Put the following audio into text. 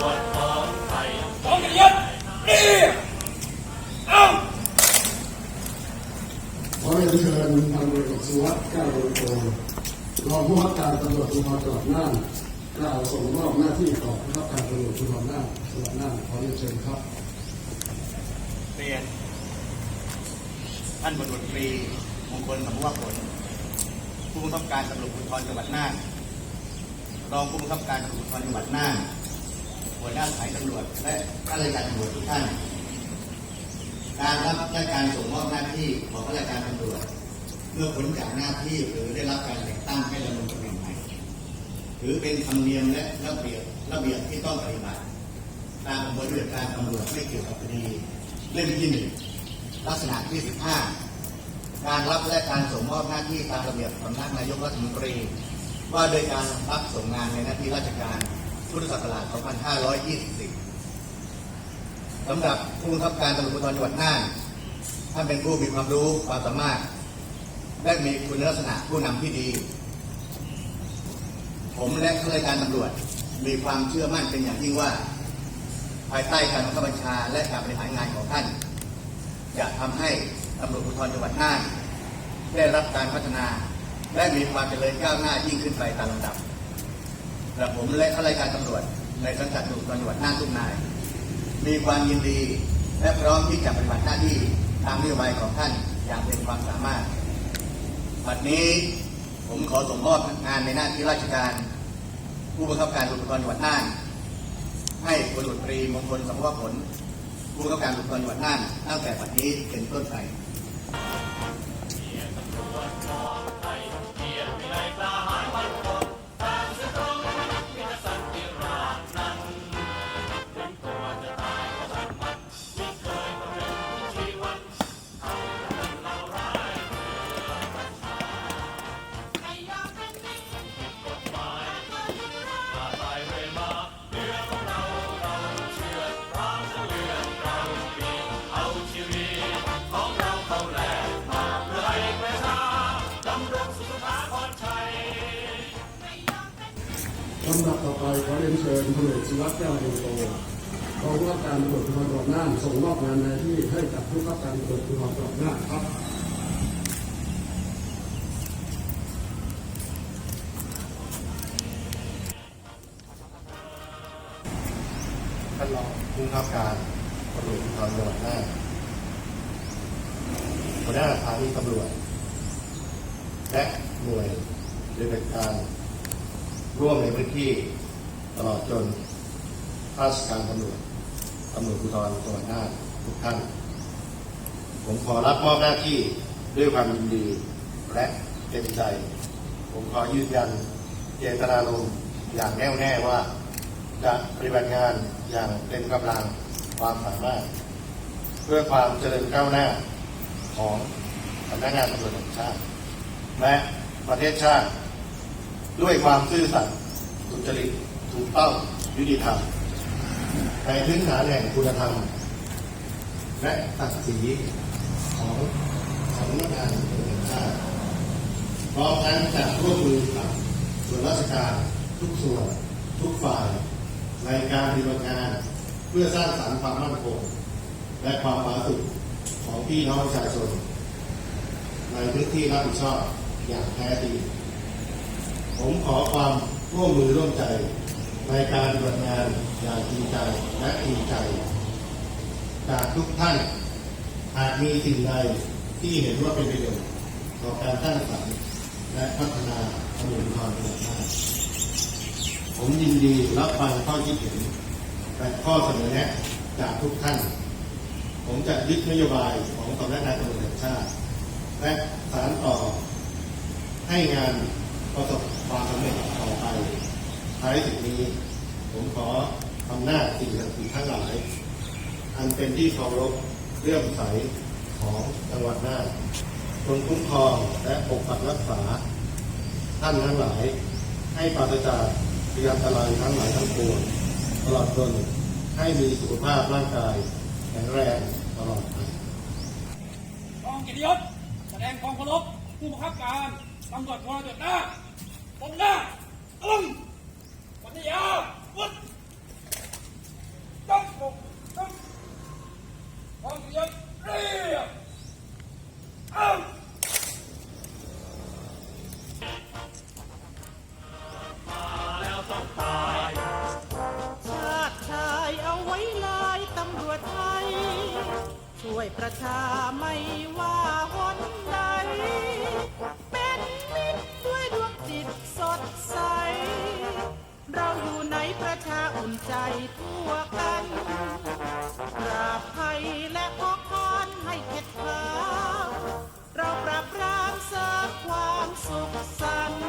ของกองกิจยศเรียกเอาขอเรียนเชิญพันตำรวจเอกสุวัสดิ์แก้วโรโกรองผู้ว่าการตำรวจภูธรจังหวัดน่านกล่าวส่งมอบหน้าที่ต่อผู้ว่าการตำรวจภูธรน่านจังหวัดน่านขอเรียนเชิญครับเรียนท่านบดุตรีมงคลสมว่าผล ผู้บังคับการตำรวจภูธรจังหวัดน่านรองผู้บังคับการตำรวจภูธรจังหวัดน่าน หัวหน้าสายตำรวจ และข้าราชการตำรวจทุกท่าน การรับและการส่งมอบหน้าที่ของข้าราชการตำรวจ เมื่อพ้นจากหน้าที่หรือได้รับการแต่งตั้งให้ดำรงตำแหน่งใหม่ถือเป็นธรรมเนียมและระเบียบระเบียบที่ต้องปฏิบัติตามบทเรียนการตำรวจไม่เกี่ยวกับคดีเล่มที่หนึ่งลักษณะที่สิบห้าการรับและการส่งมอบหน้าที่ตามระเบียบสำนักนายกรัฐมนตรี ว่าโดยการรับส่งงานในหน้าที่ราชการ พุทธศักราช 2520สำหรับผู้บังคับการตำรวจภูธรจังหวัดน่านท่านเป็นผู้มีความรู้ความสามารถ และมีคุณลักษณะผู้นำที่ดี ผมและข้าราชการตำรวจมีความเชื่อมั่นเป็นอย่างยิ่งว่า ภายใต้การบังคับบัญชาและการบริหารงานของท่าน จะทำให้ตำรวจภูธรจังหวัดน่านได้รับการพัฒนา และมีความเจริญก้าวหน้ายิ่งขึ้นไปตามลำดับ กระผมและข้าราชการตำรวจ ในสังกัดตำรวจภูธรจังหน่าทุกนาย มีความยินดี และพร้อมที่จะปฏิบัติหน้าที่ตามนโยบายของท่านอย่างเต็มความสามารถบัดนี้ผมขอส่งมอบงานในหน้าที่ราชการ ผู้บังคับการตำรวจจังหวัดน่าน ให้พลตรวจตรีมงคลสมภพผลผู้บังคับการตำรวจจังหวัดน่านตั้งแต่บัดนี้เป็นต้นไป ลำดับต่อไปขอเรียนเชิญพลเอกสุวัสดิ์แก้วโรโกรองผู้ว่าการตรวจภูธรจังหวัดน่านส่งมอบงานหน้าที่ให้กับผู้ว่าการตรวจภูธรจังหวัดน่านครับท่านรองผู้บังคับการตำรวจภูธรจังหวัดน่านหัวหน้าสถานีตำรวจ และหน่วยปฏิบัติการ ร่วมในพื้นที่ตลอดจนข้าราชการตำรวจตำรวจภูธรจังหวัดน่านทุกท่าน ผมขอรับมอบหน้าที่ด้วยความยินดีและเต็มใจ ผมขอยืนยันเจตนารมณ์อย่างแน่วแน่ว่า จะปฏิบัติงานอย่างเต็มกำลังความสามารถ เพื่อความเจริญก้าวหน้าของสำนักงานตำรวจแห่งชาติ และประเทศชาติ ด้วยความซื่อสัตย์สุจริตถูกต้องยุติธรรมในพื้นฐานแห่งคุณธรรม และศักดิ์ศรีของสำนักงานตำรวจแห่งชาติพร้อมทั้งจะร่วมมือกับส่วนราชการทุกส่วนทุกฝ่าย ในการปฏิบัติงานเพื่อสร้างสรรค์ความมั่นคงและความผาสุกของพี่น้องประชาชน ในพื้นที่รับผิดชอบอย่างแท้จริง ผมขอความร่วมมือร่วมใจ ในการปฏิบัติงานอย่างจริงใจและจริงใจ จากทุกท่านหากมีสิ่งใดที่เห็นว่าเป็นประโยชน์ต่อการสร้างสรรค์และพัฒนาตำรวจภูธรจังหวัดน่านผมยินดีรับฟังข้อคิดเห็นและข้อเสนอแนะจากทุกท่าน ผมจะยึดนโยบายของสำนักงานตำรวจแห่งชาติ และสารต่อให้งาน ประสบความสำเร็จต่อไปท้ายสิ่งนี้ ผมขออำนาจสิ่งศักดิ์สิทธิ์ทั้งหลาย อันเป็นที่เคารพเลื่อมใสของจังหวัดน่านจงคุ้มครองและปกปักรักษา ท่านทั้งหลาย ให้ปราศจากพยานตรายทั้งหลายทั้งปวงตลอดจนให้มีสุขภาพร่างกายแข็งแรงตลอดไปกองกียรติยศแสดงความเคารพผู้บังคับการ ตำรวจพอเดือดหน้าผมหน้าตึ้งวันนี้ยาวุ้นตั้งผมตั้งความเรียบเรียบอ้าวจไทยช่วยประชาไม่ว่า ประชาอุ่นใจทั่วกันปราบภัยและขอพรให้เข็ดขลาเราปราบรามเสริมความสุขสันต์